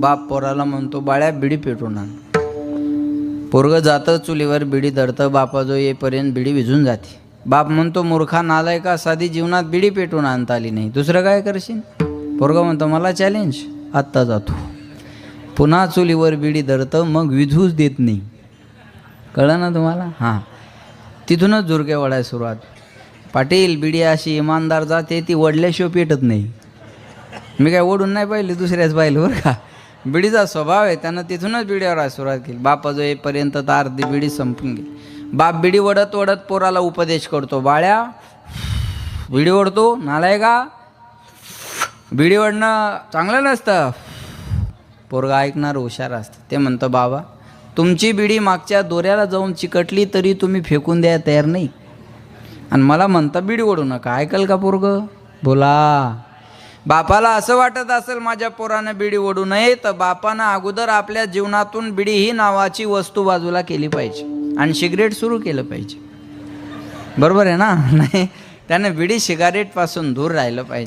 बाप पोराला म्हणतो बाळ्या बिडी पेटून आण पोरगं जातं चुलीवर बिडी धरतं बापाजो येईपर्यंत बिडी विझून जाते. बाप म्हणतो मूर्खा नालाय का साधी जीवनात बिडी पेटून आणता आली नाही. दुसरं काय करशील? पोरगा म्हणतो मला चॅलेंज आत्ता जातो. पुन्हा चुलीवर बिडी धरतं मग विझूच देत नाही. कळलं ना तुम्हाला? हां. तिथूनच झुरके वडाय सुरुवात. पाटील बिडी अशी इमानदार जाते ती वडल्याशिवाय पेटत नाही. मी काय ओढून नाही पाहिली दुसऱ्याच पाहिलं बरं का? बिडीचा स्वभाव आहे त्यानं तिथूनच बिडीवर सुरुवात केली. बापाजो येईपर्यंत तर अर्धी बिडी संपून गेली. बाप बिडी वडत वडत पोराला उपदेश करतो बाळ्या बिडी ओढतो नालाय का? बिडी ओढणं चांगलं नसतं. पोरगा ऐकणार हुशार असतं. ते म्हणतं बाबा तुमची बिडी मागच्या दोऱ्याला जाऊन चिकटली तरी तुम्ही फेकून द्या तयार नाही. आणि मला म्हणता बिडी ओढू नका. ऐकल का पोरग? बोला. बापाला असं वाटत असेल माझ्या पोरानं बिडी ओढू नये. तर बापानं अगोदर आपल्या जीवनातून बिडी ही नावाची वस्तू बाजूला केली पाहिजे आणि सिगरेट सुरू केलं पाहिजे. बरोबर आहे ना? नाही त्याने बिडी सिगारेटपासून दूर राहिलं पाहिजे.